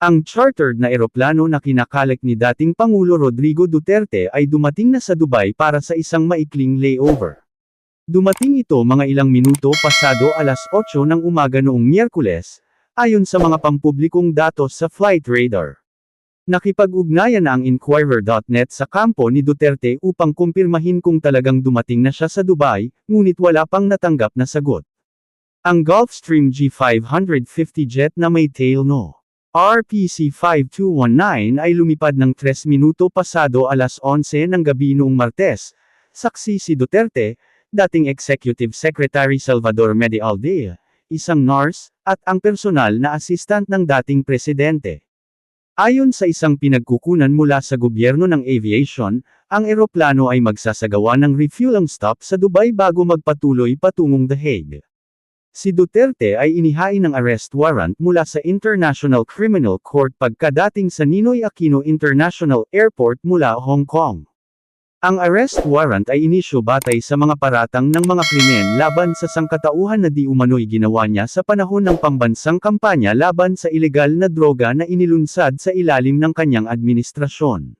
Ang chartered na eroplano na kinakalik ni dating Pangulo Rodrigo Duterte ay dumating na sa Dubai para sa isang maikling layover. Dumating ito mga ilang minuto pasado alas 8 ng umaga noong Miyerkules, ayon sa mga pampublikong datos sa flight radar. Nakipag-ugnayan na ang Inquirer.net sa kampo ni Duterte upang kumpirmahin kung talagang dumating na siya sa Dubai, ngunit wala pang natanggap na sagot. Ang Gulfstream G550 jet na may tail no. RPC 5219 ay lumipad ng 3 minuto pasado alas 11 ng gabi noong Martes. Saksi si Duterte, dating Executive Secretary Salvador Medialdea, isang nurse, at ang personal na assistant ng dating presidente. Ayon sa isang pinagkukunan mula sa gobyerno ng aviation, ang eroplano ay magsasagawa ng refueling stop sa Dubai bago magpatuloy patungong The Hague. Si Duterte ay inihain ng arrest warrant mula sa International Criminal Court pagkadating sa Ninoy Aquino International Airport mula Hong Kong. Ang arrest warrant ay inisyo batay sa mga paratang ng mga krimen laban sa sangkatauhan na di umano'y ginawa niya sa panahon ng pambansang kampanya laban sa ilegal na droga na inilunsad sa ilalim ng kanyang administrasyon.